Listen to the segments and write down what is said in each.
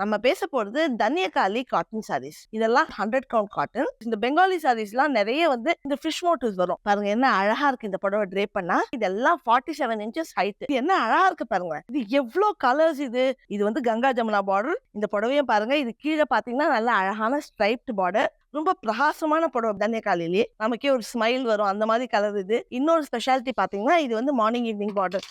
நம்ம பேச போறது தன்யகாலி காட்டன் சாரீஸ் இதெல்லாம் ஹண்ட்ரட் கவுண்ட் காட்டன் இந்த பெங்காலி சாரீஸ்லாம் நிறைய வந்து இந்த ஃபிஷ் மோட்டிவ்ஸ் வரும். பாருங்க என்ன அழகா இருக்கு இந்த புடவை ட்ரேப் பண்ணா. இதெல்லாம் ஃபார்ட்டி செவன் இன்ச்சஸ் ஹைட் இது என்ன அழகா இருக்கு பாருங்க. இது எவ்வளவு கலர்ஸ் இது? இது வந்து கங்கா ஜமுனா பார்டர் இந்த புடவையும் பாருங்க இது கீழே பாத்தீங்கன்னா நல்ல அழகான ஸ்ட்ரைப்ட் பார்டர் ரொம்ப பிரகாசமான புடவை தன்யகாலிலேயே நமக்கே ஒரு ஸ்மைல் வரும். அந்த மாதிரி கலர் இது. இன்னொரு ஸ்பெஷாலிட்டி பாத்தீங்கன்னா இது வந்து மார்னிங் ஈவினிங் பார்டர்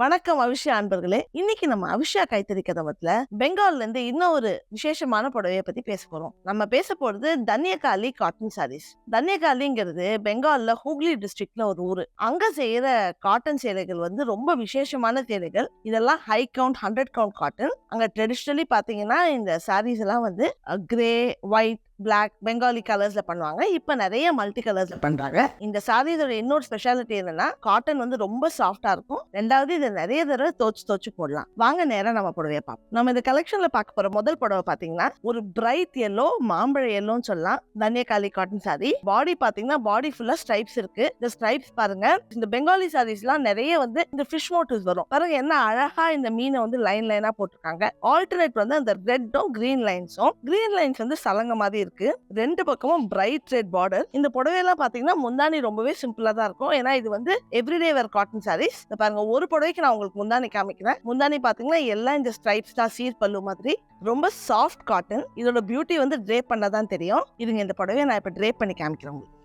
வணக்கம் அவிஷா அன்பர்களே. இன்னைக்கு நம்ம அவிஷா கைத்தறி கதவத்துல பெங்கால்ல இருந்து இன்னும் ஒரு விசேஷமான புடவையை பத்தி பேச போறோம். நம்ம பேச போறது தன்யகாலி காட்டன் சாரீஸ் தன்யகாலிங்கிறது பெங்கால்ல ஹூக்லி டிஸ்ட்ரிக்ட்ல ஒரு ஊரு. அங்க செய்யற காட்டன் சேலைகள் வந்து ரொம்ப விசேஷமான சேலைகள். இதெல்லாம் high count hundred count cotton அங்க ட்ரெடிஷ்னலி பாத்தீங்கன்னா இந்த சாரீஸ் எல்லாம் வந்து கிரே ஒயிட் பிளாக் பெங்காலி கலர்ஸ்ல பண்ணுவாங்க. இப்ப நிறைய மல்டி கலர்ஸ்ல பண்றாங்க. இந்த சாரீஸோட இன்னொரு ஸ்பெஷாலிட்டி என்னன்னா காட்டன் வந்து ரொம்ப சாஃப்டா இருக்கும். ரெண்டாவது இதை நிறைய தடவை தோச்சு தோச்சு போடலாம். வாங்க நேரம் நம்ம புடவையை பார்ப்போம். நம்ம இந்த கலெக்ஷன்ல பார்க்க போற முதல் புடவை பாத்தீங்கன்னா ஒரு பிரைட் எல்லோ மாம்பழ எல்லோன்னு சொல்லலாம். தன்யகாலி காட்டன் சாரி பாடி பாத்தீங்கன்னா பாடி ஃபுல்லா ஸ்ட்ரைப்ஸ் இருக்கு. இந்த ஸ்ட்ரைப்ஸ் பாருங்க. இந்த பெங்காலி சாரீஸ்லாம் நிறைய வந்து இந்த ஃபிஷ் மோட்டிவ்ஸ் வரும். பாருங்க என்ன அழகா இந்த மீனை வந்து லைன் லைனா போட்டிருக்காங்க. ஆல்டர்னேட் வந்து அந்த ரெட்டும் கிரீன் லைன்ஸும் கிரீன் லைன்ஸ் வந்து சலங்க மாதிரி இருக்கு. ரெண்டு பக்கமும் பிரைட் ரெட் பார்டர் இந்த புடவையெல்லாம் பாத்தீங்கன்னா முந்தானி ரொம்பவே சிம்பிளா தான் இருக்கும். ஏன்னா இது வந்து எவ்ரிடே வேர் காட்டன் சாரீஸ் இந்த பாருங்க ஒரு புடவைக்கு நான் உங்களுக்கு முந்தானி காமிக்கிறேன். முந்தானி பாத்தீங்கன்னா எல்லாம் இந்த ஸ்ட்ரைப்ஸ் தான் சீர் பல்லு மாதிரி. ரொம்ப சாஃப்ட் காட்டன் இதோட பியூட்டி வந்து ட்ரேப் பண்ணதான் தெரியும். இதுங்க இந்த புடவையை நான் இப்ப ட்ரேப் பண்ணி காமிக்கிறேன் உங்களுக்கு.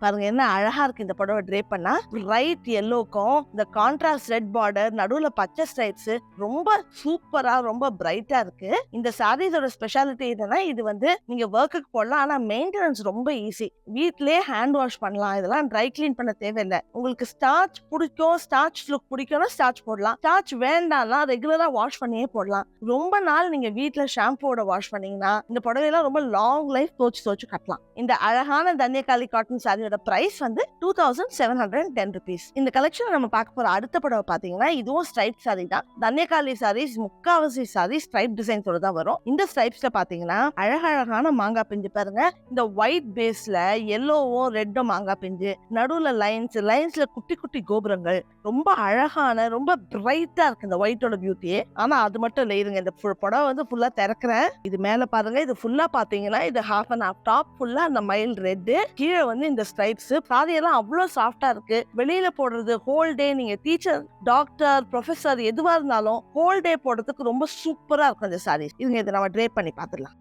பாருங்க என்ன அழகா இருக்கு இந்த புடவை ட்ரேப் பண்ணா. ரைட் எல்லோக்கும் இந்த கான்ட்ராஸ்ட் ரெட் பார்டர் நடுவுல பச்சை ஸ்ட்ரைப்ஸ் ரொம்ப சூப்பரா ரொம்ப பிரைட்டா இருக்கு. இந்த சாரீஸோட ஸ்பெஷாலிட்டி என்னன்னா இது வந்து நீங்க ஒர்க்குக்கு போடலாம் ஆனா மெயின்டெனன்ஸ் ரொம்ப ஈஸி வீட்லயே ஹேண்ட் வாஷ் பண்ணலாம் இதெல்லாம் ட்ரை க்ளீன் பண்ண தேவையில்லை. உங்களுக்கு ஸ்டார்ச் பிடிக்கும் ஸ்டார்ச் லுக் பிடிக்கும்னா ஸ்டார்ச் போடலாம். ஸ்டார்ச் வேண்டாம்னா ரெகுலரா வாஷ் பண்ணியே போடலாம். ரொம்ப நாள் நீங்க வீட்ல ஷாம்புவோட வாஷ் பண்ணீங்கன்னா இந்த புடவையெல்லாம் ரொம்ப லாங் லைஃப் தோச்சு தோச்சு கட்டலாம். இந்த அழகான தன்யகாலி காட்டன் இதோட பிரைஸ் வந்து two thousand seven hundred ten rupees இந்த கலெக்ஷன் நம்ம பார்க்க போற அடுத்த படம் பாத்தீங்கன்னா இதுவும் ஸ்ட்ரைப் சாரி தான். தன்யகாலி சாரீஸ் முக்காவாசி சாரி ஸ்ட்ரைப் டிசைன்ஸோட தான் வரும். இந்த ஸ்ட்ரைப்ஸ்ல பாத்தீங்கன்னா அழகழகான மாங்காய் பிஞ்சு பாருங்க. இந்த ஒயிட் பேஸ்ல எல்லோவும் ரெட்டும் மாங்காய் பிஞ்சு. நடுவுல லைன்ஸ் லைன்ஸ்ல குட்டி குட்டி கோபுரங்கள். ரொம்ப அழகான ரொம்ப பிரைட்டா இருக்கு இந்த ஒயிட்டோட பியூட்டியே ஆனா அது மட்டும் இல்லை இருங்க இந்த ஃபுல் புடவை வந்து ஃபுல்லா திறக்கிறேன். இது மேல பாருங்க இது ஃபுல்லா பாத்தீங்கன்னா இது ஹாஃப் அண்ட் ஹாஃப் டாப் ஃபுல்லா அந்த மைல் ரெட்டு கீழே வந்து இந்த ஸ்ட்ரைப்ஸ் பாதையெல்லாம் அவ்வளோ சாஃப்டா இருக்கு. வெளியில போடுறது ஹோல் டே நீங்க டீச்சர் டாக்டர் ப்ரொஃபசர் எதுவா இருந்தாலும் ஹோல் டே போடுறதுக்கு ரொம்ப சூப்பரா இருக்கும் இந்த சாரீஸ் இதுங்க இதை நம்ம ட்ரே பண்ணி பார்த்துடலாம்.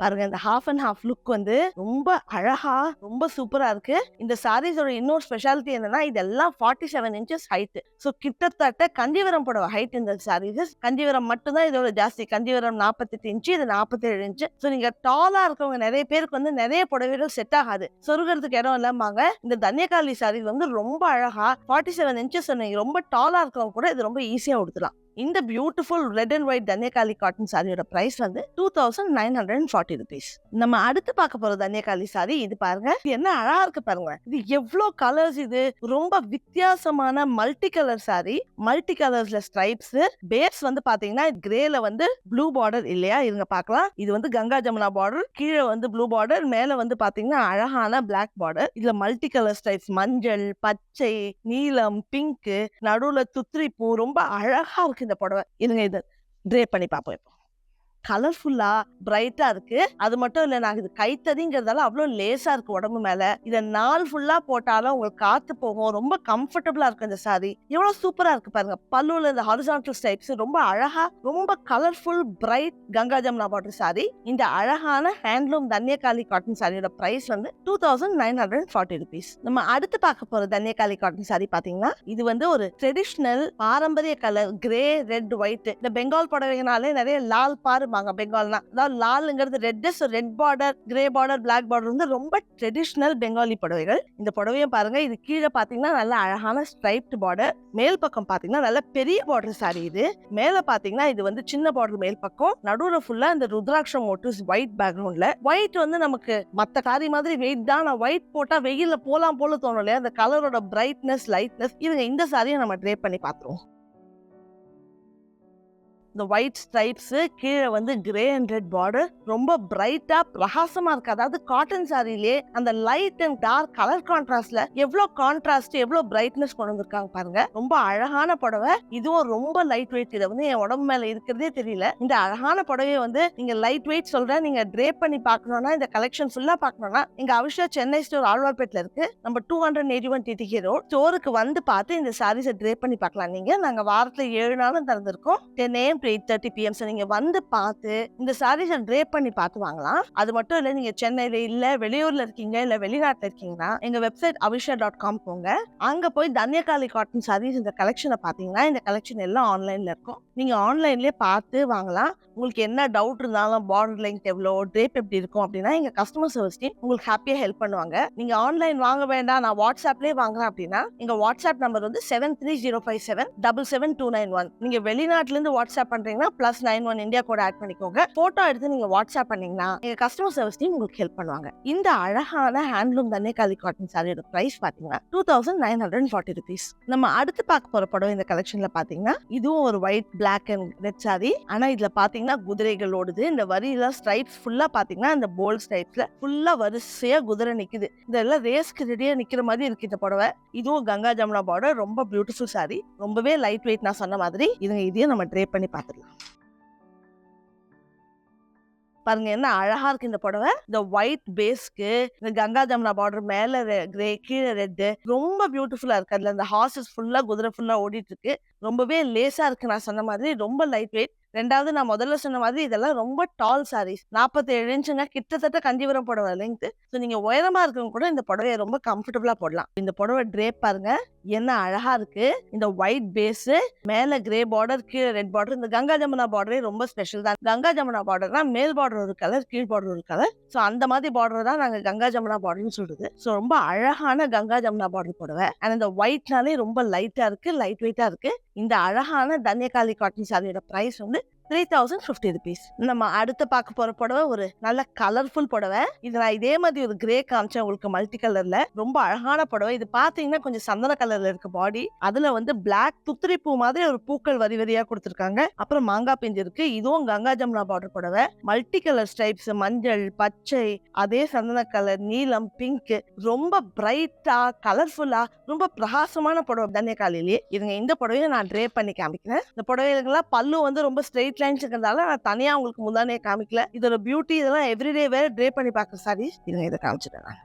பாருங்க இந்த ஹாஃப் அண்ட் ஹாஃப் லுக் வந்து ரொம்ப அழகா ரொம்ப சூப்பரா இருக்கு. இந்த சாரீஸோட இன்னொரு ஸ்பெஷாலிட்டி என்னன்னா இதெல்லாம் forty seven inches height so கிட்டத்தட்ட கஞ்சிவரம் போட ஹைட் இந்த சாரீஸ் கஞ்சிவரம் மட்டும்தான் இதோட ஜாஸ்தி. கஞ்சிவரம் நாற்பத்தெட்டு இன்ச்சு இது நாற்பத்தேழு இன்ச்சு ஸோ நீங்க டாலா இருக்கவங்க நிறைய பேருக்கு வந்து நிறைய புடவைகள் செட் ஆகாது. சொருகிறதுக்கு இடம் இல்லாமாங்க இந்த தன்யகாலி சாரீஸ் வந்து ரொம்ப அழகா ஃபார்ட்டி செவன் இன்ச்சஸ் நீங்க ரொம்ப டாலா இருக்கவங்க கூட இது ரொம்ப ஈஸியா உடுத்தலாம். இந்த beautiful red and white Dhaniakhali cotton சாரியோட பிரைஸ் வந்து two thousand nine hundred and forty rupees நம்ம அடுத்து பார்க்க போற தன்யகாலி சாரி இது பாருங்க. இது என்ன அழகா இருக்கு பாருங்க. இது எவ்வளோ கலர்ஸ் இது? ரொம்ப வித்தியாசமான மல்டி கலர் சாரி மல்டி கலர்ஸ்ல ஸ்ட்ரைப்ஸ் பேஸ் வந்து பாத்தீங்கன்னா கிரேல வந்து ப்ளூ பார்டர் இல்லையா? இருங்க பார்க்கலாம். இது வந்து கங்கா ஜமுனா பார்டர் கீழே வந்து ப்ளூ பார்டர் மேல வந்து பாத்தீங்கன்னா அழகான பிளாக் பார்டர் இதுல மல்டி கலர் ஸ்ட்ரைப்ஸ் மஞ்சள் பச்சை நீலம் பிங்க் நடுவுல துத்திரி பூ ரொம்ப அழகா இருக்கு இந்த புடவை இருங்க இது ட்ரே பண்ணி பார்ப்போம் இப்போ. கலர்ஃபுல்லா பிரைட்டா இருக்கு. அது மட்டும் இல்ல நாங்க இது கைத்தறிங்கிறதால அவ்வளோ லேசா இருக்கு உடம்பு மேல. இத நாள் ஃபுல்லா போட்டாலும் உங்களுக்கு காத்து போகும். ரொம்ப கம்ஃபர்டபுளா இருக்கு இந்த சாரி எவ்வளவு சூப்பரா இருக்கு பாருங்க. பல்லுல இந்த ஹாரிசான்டல் ஸ்டைப்ஸ் ரொம்ப அழகா ரொம்ப colourful bright Ganga Jamuna border sari இந்த அழகான ஹேண்ட்லூம் தன்யகாலி காட்டன் சாரியோட பிரைஸ் வந்து two thousand nine hundred forty rupees நம்ம அடுத்து பார்க்க போற தன்யகாலி காட்டன் சாரி பாத்தீங்கன்னா இது வந்து ஒரு ட்ரெடிஷ்னல் பாரம்பரிய கலர் கிரே ரெட் ஒயிட் இந்த பெங்கால் புடவைனாலே நிறைய லால் பாரு பாருப்பாங்க பெங்கால்னா அதாவது லாலுங்கிறது ரெட்டஸ் red border grey border black border வந்து ரொம்ப ட்ரெடிஷ்னல் பெங்காலி புடவைகள். இந்த புடவையும் பாருங்க இது கீழே பாத்தீங்கன்னா நல்ல அழகான ஸ்ட்ரைப்ட் பார்டர் மேல் பக்கம் பாத்தீங்கன்னா நல்ல பெரிய பார்டர் சாரி இது. மேல பாத்தீங்கன்னா இது வந்து சின்ன பார்டர் மேல் பக்கம். நடுவுல ஃபுல்லா இந்த ருத்ராட்சம் மோட்டிவ்ஸ் ஒயிட் பேக்ரவுண்ட்ல ஒயிட் வந்து நமக்கு மத்த காரி மாதிரி வெயிட் தான். நான் ஒயிட் போட்டா வெயில போலாம் போல தோணும் இல்லையா? அந்த கலரோட பிரைட்னஸ் லைட்னஸ் இவங்க இந்த சாரியை நம்ம ட்ரே பண்ணி பார்த்துருவோம் இந்த ஒயிட் ஸ்ட்ரைப்ஸு கீழே வந்து கிரே அண்ட் ரெட் பார்டர் ரொம்ப பிரைட்டாக பிரகாசமாக இருக்குது அதாவது காட்டன் சாரிலேயே அந்த லைட் அண்ட் டார்க் கலர் கான்ட்ராஸ்ட்ல எவ்வளோ கான்ட்ராஸ்ட் எவ்வளோ பிரைட்னஸ் கொண்டு வந்திருக்காங்க பாருங்க. ரொம்ப அழகான புடவை. இதுவும் ரொம்ப லைட் வெயிட் இதை வந்து என் உடம்பு மேலே இருக்கிறதே தெரியல. இந்த அழகான புடவையை வந்து நீங்கள் லைட் வெயிட் சொல்கிறேன் நீங்கள் ட்ரேப் பண்ணி பார்க்கணும்னா இந்த கலெக்ஷன் ஃபுல்லாக பார்க்கணும்னா எங்கள் அவிஷா சென்னை ஸ்டோர் ஆழ்வார்பேட்டில் இருக்குது நம்ம two hundred eighty one TTK road ஸ்டோருக்கு வந்து பார்த்து இந்த சாரீஸை ட்ரேப் பண்ணி பார்க்கலாம் நீங்கள் நாங்கள் வாரத்தில் ஏழு நாளும் திறந்திருக்கோம். Ten AM to eight thirty PM நீங்க வந்து பார்த்து இந்த சாரீஸை ட்ரேப் பண்ணி பார்த்து வாங்கலாம். அது மட்டும் இல்ல நீங்க சென்னையில இல்ல வெளியூர்ல இருக்கீங்க இல்ல வெளிநாட்டுல இருக்கீங்கன்னா எங்க வெப்சைட் அவிஷா டாட் காம் போங்க. அங்க போய் தன்யகாலி காட்டன் சாரீஸ் இந்த கலெக்ஷனை பாத்தீங்கன்னா இந்த கலெக்ஷன் எல்லாம் ஆன்லைன்ல இருக்கும். நீங்கள் ஆன்லைன்லேயே பார்த்து வாங்கலாம். உங்களுக்கு என்ன டவுட் இருந்தாலும் பார்டர் லெங்க் எவ்வளோ ட்ரேப் எப்படி இருக்கும் அப்படின்னா எங்கள் கஸ்டமர் சர்வீஸ் டீம் உங்களுக்கு ஹாப்பியாக ஹெல்ப் பண்ணுவாங்க. நீங்கள் ஆன்லைன் வாங்க வேண்டாம் நான் வாட்ஸ்அப்லேயே வாங்குறேன் அப்படின்னா எங்கள் வாட்ஸ்அப் நம்பர் வந்து seven three zero five seven double seven two nine one நீங்கள் வெளிநாட்டிலேருந்து வாட்ஸ்அப் பண்ணுறீங்கன்னா ப்ளஸ் நைன் ஒன் இந்தியா கூட ஆட் பண்ணிக்கோங்க. ஃபோட்டோ எடுத்து நீங்கள் வாட்ஸ்அப் பண்ணீங்கன்னா எங்கள் கஸ்டமர் சர்வீஸ் டீம் உங்களுக்கு ஹெல்ப் பண்ணுவாங்க. இந்த அழகான ஹேண்ட்லூம் தண்ணே காலி காட்டன் சாரியோட ப்ரைஸ் பார்த்தீங்கன்னா two thousand nine hundred forty rupees நம்ம அடுத்து பார்க்க போகிற படம் இந்த கலெக்ஷனில் பார்த்தீங்கன்னா இதுவும் ஒரு white black and red sari. ஆனா இதுல பாத்தீங்கன்னா குதிரைகள் ஓடுது. இந்த வரியில ஸ்ட்ரைப்ஸ் ஃபுல்லா பாத்தீங்கன்னா இந்த போல்ட் ஸ்ட்ரைப்ஸ்ல ஃபுல்லா வரிசையா குதிரை நிக்குது. இதெல்லாம் ரேஸ்க்கு ரெடியா நிக்கிற மாதிரி இருக்கு இந்த புடவை. இதுவும் கங்கா ஜமுனா பார்டர் ரொம்ப பியூட்டிஃபுல் சாரி. ரொம்பவே லைட் வெயிட் நான் சொன்ன மாதிரி. இதுங்க இதையும் நம்ம ட்ரே பண்ணி பார்த்துக்கலாம் பாருங்க என்ன அழகா இருக்கு இந்த புடவை. இந்த ஒயிட் பேஸ்க்கு இந்த கங்கா ஜமுனா பார்டர் மேல கிரே கீழே ரெட்டு ரொம்ப பியூட்டிஃபுல்லா இருக்கு. அதுல இந்த ஹார்சஸ் ஃபுல்லா குதிரை ஃபுல்லா ஓடிட்டு இருக்கு. ரொம்பவே லேசா இருக்கு நான் சொன்ன மாதிரி. ரொம்ப லைட் வெயிட் ரெண்டாவது நான் முதல்ல சொன்ன மாதிரி இதெல்லாம் ரொம்ப டால் சாரீஸ் நாற்பத்தி ஏழு இன்ச்சுங்க கிட்டத்தட்ட கஞ்சிபுரம் புடவை லெங்க் ஸோ நீங்க உயரமா இருக்கவங்க கூட இந்த புடவையை ரொம்ப கம்ஃபர்டபுளா போடலாம். இந்த புடவை ட்ரேப் பாருங்க. என்ன அழகா இருக்கு. இந்த ஒயிட் பேஸ் மேல கிரே பார்டர் கீழே ரெட் பார்டர் இந்த கங்கா ஜமுனா பார்டரே ரொம்ப ஸ்பெஷல் தான். கங்கா ஜமுனா பார்டர்னா மேல் பார்டர் ஒரு கலர் கீழ் பார்டர் ஒரு கலர் ஸோ அந்த மாதிரி பார்டர் தான் நாங்க கங்கா ஜமுனா பார்டர்னு சொல்றது. ஸோ ரொம்ப அழகான கங்கா ஜமுனா பார்டர் போடுவேன். அண்ட் இந்த ஒயிட்னாலே ரொம்ப லைட்டா இருக்கு லைட் வெயிட்டா இருக்கு. இந்த அழகான தன்யகாலி காட்டன் சாரியோட பிரைஸ் வந்து த்ரீ தௌசண்ட் ஃபிஃப்டி ருபீஸ் நம்ம அடுத்து பார்க்க போற புடவை ஒரு நல்ல கலர்ஃபுல் புடவை. இது நான் இதே மாதிரி ஒரு கிரே காமிச்சேன் உங்களுக்கு மல்டி கலர்ல ரொம்ப அழகான புடவை. இது பாத்தீங்கன்னா கொஞ்சம் சந்தன கலர்ல இருக்கு பாடி அதுல வந்து பிளாக் துத்திரி பூ மாதிரி ஒரு பூக்கள் வரி வரியா கொடுத்துருக்காங்க. அப்புறம் மாங்காய் பிஞ்சு இருக்கு. இதுவும் கங்கா ஜமுனா பார்டர் புடவை. மல்டி கலர் ஸ்டைப்ஸ் மஞ்சள் பச்சை அதே சந்தன கலர் நீலம் பிங்க் ரொம்ப பிரைட்டா கலர்ஃபுல்லா ரொம்ப பிரகாசமான புடவை தன்யகாலிலேயே இதுங்க இந்த புடவையை நான் ட்ரே பண்ணி காமிக்கிறேன். இந்த புடவைகள்லாம் பல்லு வந்து ரொம்ப ஸ்ட்ரெயிட் லைன்ஸ் இருக்கிறதால நான் தனியாக உங்களுக்கு முந்தானே காமிக்கல. இதோட பியூட்டி இதெல்லாம் எவ்ரிடே வேற ட்ரே பண்ணி பார்க்குற சாரி இதுங்க இதை காமிச்சிட்டேன்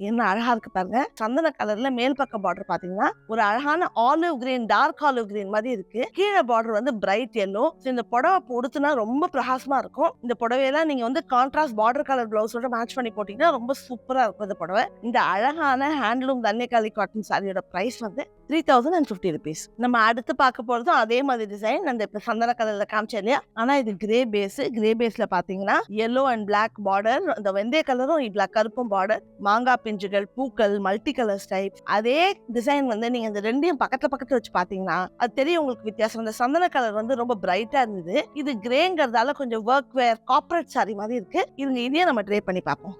என்ன அழகா இருக்கு பாருங்க. சந்தன கலர்ல மேல் பக்கம் பார்டர் பாத்தீங்கன்னா ஒரு அழகான olive green dark olive green மாதிரி இருக்கு. கீழே பார்டர் வந்து பிரைட் எல்லோ இந்த புடவை உடுத்துனா ரொம்ப பிரகாசமா இருக்கும். இந்த புடவையெல்லாம் நீங்க வந்து கான்ட்ராஸ்ட் பார்டர் கலர் பிளவுஸோட மேட்ச் பண்ணி போட்டீங்கன்னா ரொம்ப சூப்பரா இருக்கும் இந்த புடவை. இந்த அழகான ஹேண்ட்லூம் தன்யகாலி காட்டன் சாரியோட பிரைஸ் வந்து three thousand and fifty rupees நம்ம அடுத்து பார்க்க போகிறதும் அதே மாதிரி டிசைன் அந்த இப்போ சந்தன கலரில் காமிச்சேன் இல்லையா? ஆனால் இது கிரே பேஸ் கிரே பேஸில் பார்த்தீங்கன்னா எல்லோ அண்ட் பிளாக் பார்டர் இந்த வெந்தய கலரும் இவ்வளோ கருப்பும் பார்டர் மாங்காய் பிஞ்சுகள் பூக்கள் மல்டி கலர் டைப் அதே டிசைன் வந்து நீங்கள் இந்த ரெண்டையும் பக்கத்தில் பக்கத்தில் வச்சு பார்த்தீங்கன்னா அது தெரியும் உங்களுக்கு வித்தியாசம். இந்த சந்தன கலர் வந்து ரொம்ப பிரைட்டாக இருந்தது. இது கிரேங்கிறதால கொஞ்சம் ஒர்க் வேர் கார்பரேட் சாரி மாதிரி இருக்குது இதுங்க இதையே நம்ம ட்ரை பண்ணி பார்ப்போம்.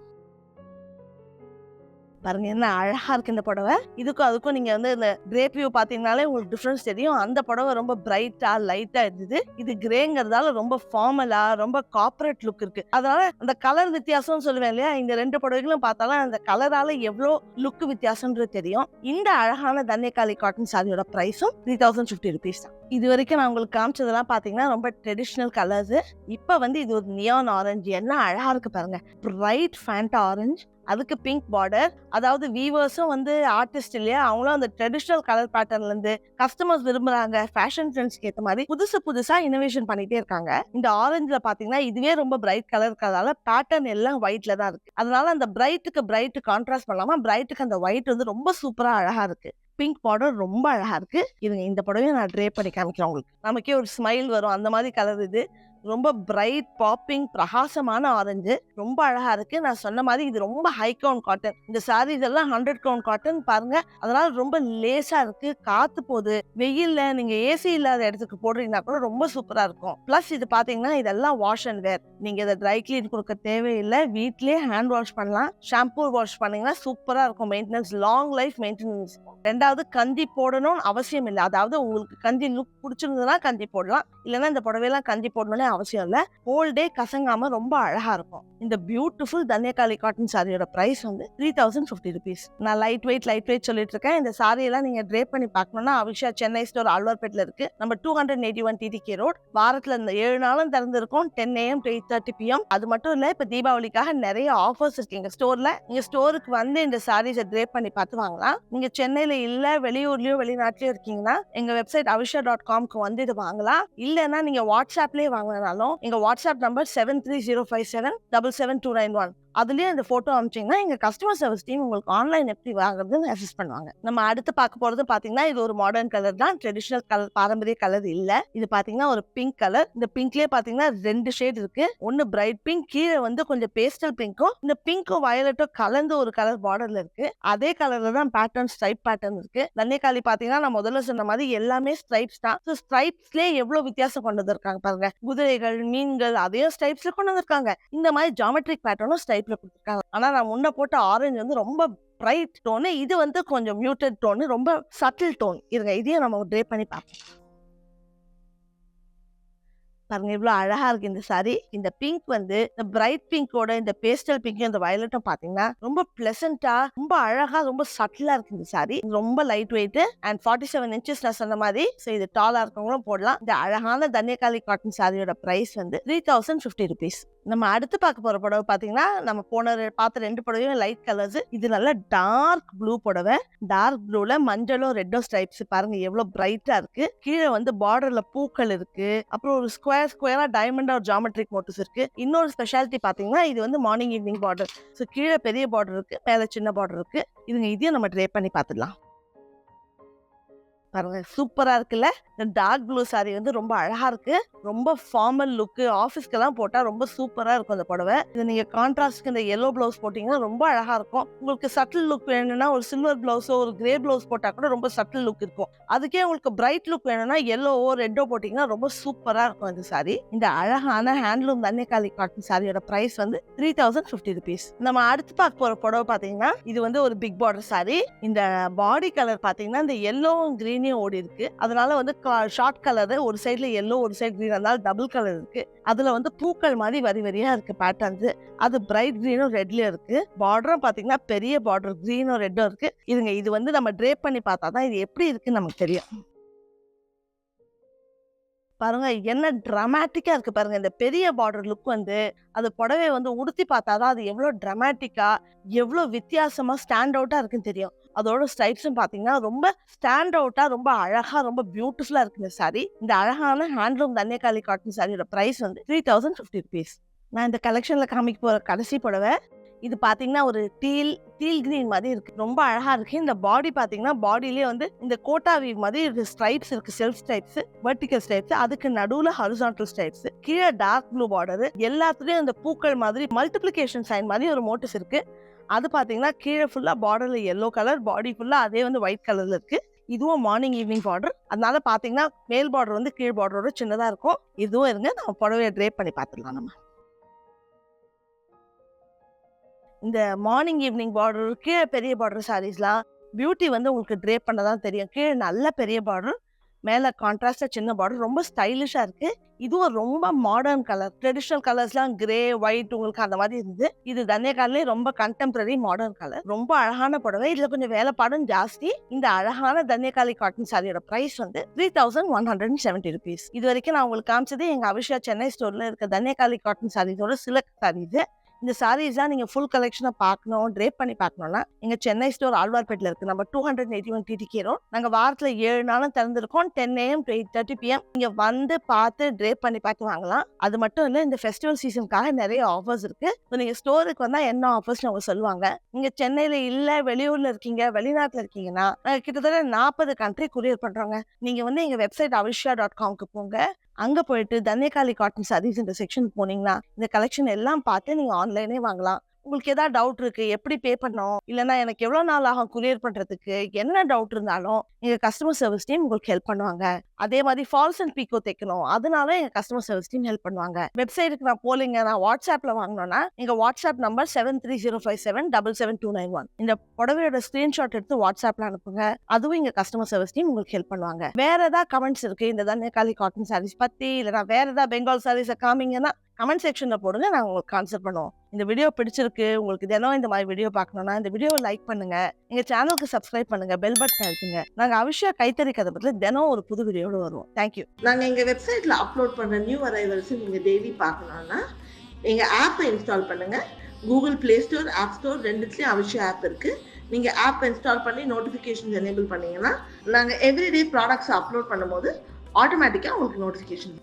பாருங்க என்ன அழகா இருக்கு இந்த புடவை. இதுக்கும் அதுக்கும் நீங்க வந்து இந்த கிரேப் வியூ பாத்தீங்கனாலே உங்களுக்கு டிஃபரன்ஸ் தெரியும். அந்த புடவை ரொம்ப பிரைட்டா லைட்டா இருந்தது. இது கிரேங்கிறதால ரொம்ப ஃபார்மலா ரொம்ப கார்பரேட் லுக் இருக்கு. அதனால அந்த கலர் வித்தியாசம்னு சொல்லுவேன் இல்லையா? இந்த ரெண்டு புடவைகளும் பார்த்தாலும் அந்த கலரால எவ்வளோ லுக் வித்தியாசம்ன்றது தெரியும். இந்த அழகான தன்யக்காளி காட்டன் சாரியோட பிரைஸும் த்ரீ தௌசண்ட் ஃபிஃப்டி ருபீஸ் தான். இது வரைக்கும் நான் உங்களுக்கு காமிச்சதெல்லாம் பாத்தீங்கன்னா ரொம்ப ட்ரெடிஷ்னல் கலர்ஸ் இப்போ வந்து இது ஒரு நியான் ஆரஞ்சு என்ன அழகா இருக்கு பாருங்க. பிரைட் ஃபேண்டா ஆரஞ்சு அதுக்கு பிங்க் பார்டர் அதாவது வீவர்ஸும் வந்து ஆர்டிஸ்ட் இல்லையா? அவங்களும் அந்த ட்ரெடிஷ்னல் கலர் பேட்டர்ன்லேருந்து கஸ்டமர்ஸ் விரும்புகிறாங்க ஃபேஷன் ட்ரெண்ட்ஸ்க்கு ஏற்ற மாதிரி புதுசு புதுசாக இனோவேஷன் பண்ணிகிட்டே இருக்காங்க. இந்த ஆரஞ்சில் பார்த்தீங்கன்னா இதுவே ரொம்ப பிரைட் கலர் இருக்கிறதால பேட்டர்ன் எல்லாம் ஒயிட்ல தான் இருக்குது அதனால அந்த பிரைட்டுக்கு பிரைட் கான்ட்ராஸ்ட் பண்ணாமல் பிரைட்டுக்கு அந்த ஒயிட் வந்து ரொம்ப சூப்பராக அழகாக இருக்குது பிங்க் பார்டர் ரொம்ப அழகா இருக்கு. இதுங்க இந்த புடவையும் நான் ட்ரே பண்ணி காமிக்கிறேன் உங்களுக்கு. நமக்கே ஒரு ஸ்மைல் வரும். அந்த மாதிரி கலர் இது. ரொம்ப பிரைட் பாப்பிங் பிரகாசமான ஆரஞ்சு ரொம்ப அழகா இருக்கு. நான் சொன்ன மாதிரி இது ரொம்ப ஹை கவுண்ட் காட்டன் இந்த சாரீஸ் எல்லாம் ஹண்ட்ரட் கவுண்ட் காட்டன் பாருங்க. அதனால ரொம்ப லேசா இருக்கு. காத்து போகுது வெயில்ல நீங்க ஏசி இல்லாத இடத்துக்கு போடுறீங்கன்னா கூட ரொம்ப சூப்பரா இருக்கும். பிளஸ் இது பாத்தீங்கன்னா இதெல்லாம் வாஷ் அண்ட் வேர் நீங்க இதை ட்ரை கிளீன் கொடுக்க தேவையில்லை. வீட்லயே ஹேண்ட் வாஷ் பண்ணலாம். ஷாம்பூ வாஷ் பண்ணீங்கன்னா சூப்பரா இருக்கும். மெயின்டெனன்ஸ் லாங் லைஃப் மெயின்டெனன்ஸ் ரெண்டாவது கந்தி போடணும்னு அவசியம் இல்லை. அதாவது உங்களுக்கு கந்தி லுக் பிடிச்சிருந்ததுன்னா கந்தி போடலாம். இல்லைன்னா இந்த புடவையெல்லாம் கந்தி போடணும்னு அவசியம் இல்லை. ஹோல் டே கசங்காம ரொம்ப அழகா இருக்கும். இந்த பியூட்டிஃபுல் தன்யகாலி காட்டன் சாரியோட பிரைஸ் வந்து த்ரீ தௌசண்ட் ஃபிஃப்டி ருபீஸ் நான் லைட் வெயிட் லைட் வெயிட் சொல்லிட்டு இருக்கேன் இந்த சாரியெல்லாம் நீங்க ட்ரேப் பண்ணி பார்க்கணும்னா அவிஷா சென்னை ஸ்டோர் ஆழ்வார்பேட்டில் இருக்கு. நம்ம two hundred eighty one TTK road வாரத்துல இந்த ஏழு நாளும் திறந்திருக்கும். Ten AM to eight thirty PM அது மட்டும் இல்ல இப்ப தீபாவளிக்காக நிறைய ஆஃபர்ஸ் இருக்கு. எங்க ஸ்டோர்ல நீங்க ஸ்டோருக்கு வந்து இந்த சாரீஸை ட்ரேப் பண்ணி பார்த்து வாங்கலாம். நீங்க சென்னையில இல்ல வெளியூர்லயோ வெளிநாட்டுலயோ இருக்கீங்கன்னா எங்க வெப்சைட் அவிஷா டாட் காம்க்கு வந்து இது வாங்கலாம். இல்லைன்னா நீங்க வாட்ஸ்அப்லயே வாங்கினாலும் எங்க WhatsApp number seven three zero five seven double seven two nine one அதுலேயே அந்த ஃபோட்டோ அனுப்பிச்சிங்கன்னா எங்கள் கஸ்டமர் சர்வீஸ் டீம் உங்களுக்கு ஆன்லைன் எப்படி வாங்குறதுன்னு அசஸ் பண்ணுவாங்க. நம்ம அடுத்து பார்க்க போகிறது பார்த்தீங்கன்னா இது ஒரு மாடர்ன் கலர் தான். ட்ரெடிஷ்னல் கலர் பாரம்பரிய கலர் இல்லை. இது பார்த்தீங்கன்னா ஒரு பிங்க் கலர் இந்த பிங்க்லேயே பார்த்தீங்கன்னா ரெண்டு ஷேட் இருக்கு. ஒன்று பிரைட் பிங்க் கீழே வந்து கொஞ்சம் பேஸ்டல் பிங்க்கும் இந்த பிங்க்கும் வயலட்டும் கலந்து ஒரு கலர் பார்டர்ல இருக்கு. அதே கலர்ல தான் பேட்டர்ன் ஸ்ட்ரைப் பேட்டர்ன் இருக்கு. தண்ணிக்காளி பார்த்தீங்கன்னா நான் முதல்ல சொன்ன மாதிரி எல்லாமே ஸ்ட்ரைப்ஸ் தான். ஸோ ஸ்ட்ரைப்ஸ்லயே எவ்வளோ வித்தியாசம் கொண்டு வந்திருக்காங்க பாருங்க. குதிரைகள் மீன்கள் அதையும் ஸ்ட்ரைப்ஸ்ல கொண்டு வந்திருக்காங்க. இந்த மாதிரி ஜாமெட்ரிக் பேட்டர்னும் ஸ்ட்ரைப்ல கொடுத்துருக்காங்க ஆனா நான் முன்ன போட்ட ஆரஞ்சு வந்து ரொம்ப பிரைட் டோனு இது வந்து கொஞ்சம் மியூட்டட் டோனு ரொம்ப சட்டில் டோன் இருங்க இதையும் நம்ம ட்ரே பண்ணி பார்ப்போம். பாருங்க இவ்வளோ அழகா இருக்கு இந்த சாரி இந்த பிங்க் வந்து இந்த பிரைட் பிங்கோட இந்த பேஸ்டல் பிங்கும் இந்த வயலட்டும் பாத்தீங்கன்னா ரொம்ப பிளசண்டா ரொம்ப அழகா ரொம்ப சட்டிலா இருக்கு இந்த சாரி ரொம்ப light weight and forty seven inches நான் சொன்ன மாதிரி. ஸோ இது டாலா இருக்கவங்களும் போடலாம். இந்த அழகான தன்யகாலி காட்டன் சாரியோட பிரைஸ் வந்து த்ரீ தௌசண்ட் ஃபிஃப்டி ருபீஸ் நம்ம அடுத்து பார்க்க போற புடவை பாத்தீங்கன்னா நம்ம போன ரெ- பார்த்த ரெண்டு புடவையும் லைட் கலர்ஸ் இது நல்லா டார்க் ப்ளூ புடவை. டார்க் ப்ளூல மஞ்சளும் ரெட்டும் ஸ்ட்ரைப்ஸ் பாருங்க எவ்வளவு பிரைட்டா இருக்கு. கீழே வந்து பார்டர்ல பூக்கள் இருக்கு. அப்புறம் ஒரு ஸ்கொயர் ஸ்கொயரா டைமண்ட் ஒரு ஜாமெட்ரிக் மோட்டிவ்ஸ் இருக்கு. இன்னொரு ஸ்பெஷாலிட்டி பாத்தீங்கன்னா இது வந்து மார்னிங் ஈவினிங் பார்டர் ஸோ கீழே பெரிய பார்டர் இருக்கு மேலே சின்ன பார்டர் இருக்கு. இதுங்க இதையும் நம்ம ட்ரே பண்ணி பார்த்துடலாம். பாருங்க சூப்பரா இருக்குல்ல? இந்த டார்க் ப்ளூ சாரீ வந்து ரொம்ப அழகா இருக்கு. ரொம்ப ஃபார்மல் லுக்கு ஆஃபீஸ்க்கெல்லாம் போட்டா ரொம்ப சூப்பரா இருக்கும் அந்த புடவை. இது நீங்க கான்ட்ராஸ்ட்க்கு இந்த எல்லோ பிளவுஸ் போட்டீங்கன்னா ரொம்ப அழகா இருக்கும். உங்களுக்கு சட்டில் லுக் வேணும்னா ஒரு சில்வர் பிளவுஸோ ஒரு கிரே பிளவுஸ் போட்டா கூட ரொம்ப சட்டில் லுக் இருக்கும். அதுக்கே உங்களுக்கு பிரைட் லுக் வேணும்னா எல்லோவோ ரெட்டோ போட்டீங்கன்னா ரொம்ப சூப்பரா இருக்கும் இந்த சாரீ. இந்த அழகான ஹேண்ட்லூம் தன்னிக்காலி காட்டன் சாரியோட பிரைஸ் வந்து த்ரீ தௌசண்ட் ஃபிஃப்டி ருபீஸ் நம்ம அடுத்து பார்க்க போற புடவை பாத்தீங்கன்னா இது வந்து ஒரு பிக் பார்டர் சாரீ. இந்த பாடி கலர் பாத்தீங்கன்னா இந்த எல்லோவும் கிரீனையும் ஓடி இருக்கு. அதனால வந்து ஷார்ட் கலர் ஒரு சைடில் எல்லோ ஒரு சைடு க்ரீன் அதனால டபுள் கலர் இருக்கு. அதுல வந்து பூக்கள் மாதிரி வரி வரியா இருக்கு பேட்டர்ன்ஸ் அது பிரைட் க்ரீனும் ரெட்லயும் இருக்கு. பார்டரும் பாத்தீங்கன்னா பெரிய பார்டர் கிரீனும் ரெட்டும் இருக்கு. இதுங்க இது வந்து நம்ம ட்ரேப் பண்ணி பார்த்தா தான் இது எப்படி இருக்குன்னு நமக்கு தெரியும். பாருங்க என்ன ட்ரமேட்டிக்காக இருக்குது பாருங்க. இந்த பெரிய பார்டர் லுக் வந்து அது புடவை வந்து உடுத்தி பார்த்தாதான் அது எவ்வளோ ட்ரமேட்டிக்காக எவ்வளோ வித்தியாசமாக ஸ்டாண்ட் அவுட்டாக இருக்குன்னு தெரியும். அதோட ஸ்டைப்ஸும் பார்த்தீங்கன்னா ரொம்ப ஸ்டாண்ட் அவுட்டாக ரொம்ப அழகாக ரொம்ப பியூட்டிஃபுல்லாக இருக்குது இந்த சாரி இந்த அழகான ஹேண்ட்லூம் தன்யகாலி காட்டன் சாரியோட ப்ரைஸ் வந்து த்ரீ தௌசண்ட் ஃபிஃப்டி ருபீஸ் நான் இந்த கலெக்ஷனில் காமிக்க போகிற கடைசி புடவை இது பார்த்தீங்கன்னா ஒரு டீல் டீல் கிரீன் மாதிரி இருக்கு. ரொம்ப அழகா இருக்கு. இந்த பாடி பார்த்தீங்கன்னா பாடியிலே வந்து இந்த கோட்டா வீவ் மாதிரி இருக்கு. ஸ்ட்ரைப்ஸ் இருக்கு. செல்ஃப் ஸ்ட்ரைப்ஸ் வெர்டிக்கல் ஸ்ட்ரைப்ஸ் அதுக்கு நடுவில் ஹரிசான்டல் ஸ்ட்ரைப்ஸ் கீழே டார்க் ப்ளூ பார்டர் எல்லாத்துலேயும் இந்த பூக்கள் மாதிரி மல்டிப்ளிகேஷன் சைன் மாதிரி ஒரு மோட்டிவ்ஸ் இருக்கு. அது பார்த்தீங்கன்னா கீழே ஃபுல்லாக பார்டரில் எல்லோ கலர் பாடி ஃபுல்லாக அதே வந்து ஒயிட் கலரில் இருக்குது இதுவும் மார்னிங் ஈவினிங் பார்டர் அதனால பார்த்தீங்கன்னா மேல் பார்டர் வந்து கீழ் பார்டரோட சின்னதாக இருக்கும். இதுவும் இருங்க நம்ம புடவைய ட்ரேப் பண்ணி பார்த்துடலாம் நம்ம. இந்த மார்னிங் ஈவினிங் பார்டர் கீழே பெரிய பார்டர் சாரீஸ்லாம் பியூட்டி வந்து உங்களுக்கு ட்ரேப் பண்ண தான் தெரியும். கீழே நல்ல பெரிய பார்டர் மேலே கான்ட்ராஸ்டாக சின்ன பார்டர் ரொம்ப ஸ்டைலிஷாக இருக்குது இதுவும் ரொம்ப மாடர்ன் கலர் ட்ரெடிஷ்னல் கலர்ஸ்லாம் கிரே ஒயிட் உங்களுக்கு அந்த மாதிரி இருந்து இது தன்யகாலே ரொம்ப கண்டெம்பரரி மாடர்ன் கலர் ரொம்ப அழகான புடவை. இதுல கொஞ்சம் வேலைப்பாடும் ஜாஸ்தி. இந்த அழகான தன்யகாலி காட்டன் சாரியோட பிரைஸ் வந்து three thousand one hundred and seventy rupees இது வரைக்கும் நான் உங்களுக்கு காமிச்சது எங்க அபிஷா சென்னை ஸ்டோர்ல இருக்க தன்யகாலி காட்டன் சாரீஸோட சிலக் சாரீஸ் இந்த சாரீஸ்லாம் நீங்க ஃபுல் கலெக்ஷனை பார்க்கணும் ட்ரேப் பண்ணி பார்க்கணும்னா எங்க சென்னை ஸ்டோர் ஆழ்வார்பேட்டில் இருக்கு. நம்ம டூ ஹண்ட்ரட் எயிட்டி ஒன் டிடிக்கிறோம் நாங்க வாரத்துல ஏழு நாளும் திறந்திருக்கோம். Ten AM to eight thirty PM நீங்க வந்து பார்த்து ட்ரேப் பண்ணி பார்த்து வாங்கலாம். அது மட்டும் இல்ல இந்த ஃபெஸ்டிவல் சீசனுக்காக நிறைய ஆஃபர்ஸ் இருக்கு. So, நீங்க ஸ்டோருக்கு வந்தா என்ன ஆஃபர்ஸ் அவங்க சொல்லுவாங்க. நீங்க சென்னையில இல்ல வெளியூர்ல இருக்கீங்க வெளிநாட்டுல இருக்கீங்கன்னா கிட்டத்தட்ட நாற்பது கண்ட்ரி கொரியர் பண்ணுறோங்க நீங்க வந்து எங்க வெப்சைட் அவிஷா டாட் காம்க்கு போங்க. அங்கே போயிட்டு தன்யகாலி காட்டன் சாரீஸ் இந்த செக்ஷன் போனீங்கன்னா இந்த கலெக்ஷன் எல்லாம் பார்த்து நீங்கள் ஆன்லைனே வாங்கலாம். உங்களுக்கு ஏதாவது டவுட் இருக்கு எப்படி பே பண்ணோம்? இல்லைன்னா எனக்கு எவ்வளோ நாள் ஆகும் குரியர் பண்றதுக்கு? என்ன டவுட் இருந்தாலும் எங்க கஸ்டமர் சர்வீஸ் டீம் உங்களுக்கு ஹெல்ப் பண்ணுவாங்க. அதே மாதிரி ஃபால்ஸ் அண்ட் பீக்கோ தைக்கணும். அதனால எங்க கஸ்டமர் சர்வீஸ் டீம் ஹெல்ப் பண்ணுவாங்க. வெப்சைட்டுக்கு நான் போலிங்க நான் வாட்ஸ்அப்ல வாங்கினோம்னா எங்க WhatsApp number seven three zero five seven double seven two nine one இந்த புடவையோட ஸ்கிரீன்ஷாட் எடுத்து வாட்ஸ்அப்ல அனுப்புங்க. அதுவும் எங்க கஸ்டமர் சர்வீஸ் டீம் உங்களுக்கு ஹெல்ப் பண்ணுவாங்க. வேற ஏதாவது கமெண்ட்ஸ் இருக்கு? இந்த தன்யகாலி காட்டன் சாரீஸ் பத்தி இல்லைனா வேற ஏதாவது பெங்கால் சாரீஸை காமிங்கன்னா கமெண்ட் செக்ஷனில் போடுங்க நாங்கள் உங்களுக்கு கான்செப்ட் பண்ணுவோம். இந்த வீடியோ பிடிச்சிருக்கு உங்களுக்கு தினம் இந்த மாதிரி வீடியோ பார்க்கணும்னா இந்த வீடியோவை லைக் பண்ணுங்க. எங்கள் சேனலுக்கு சப்ஸ்கிரைப் பண்ணுங்க பெல் பட்டன் இருக்குங்க நாங்கள் அவிஷயா கைத்தறி கதை பற்றி தினம் ஒரு புது வீடியோட வருவோம். தேங்க்யூ நாங்கள் எங்கள் வெப்சைட்டில் அப்லோட் பண்ணுற நியூ அரைவல்ஸ் நீங்கள் டெய்லி பார்க்கணுன்னா எங்கள் ஆப்பை இன்ஸ்டால் பண்ணுங்கள் Google Play Store App Store ரெண்டுத்துலேயும் அவசியம் ஆப் இருக்குது நீங்கள் ஆப் இன்ஸ்டால் பண்ணி நோட்டிஃபிகேஷன்ஸ் எனேபிள் பண்ணீங்கன்னா நாங்கள் எவ்ரிடே ப்ராடக்ட்ஸ் அப்லோட் பண்ணும்போது ஆட்டோமேட்டிக்காக உங்களுக்கு நோட்டிஃபிகேஷன்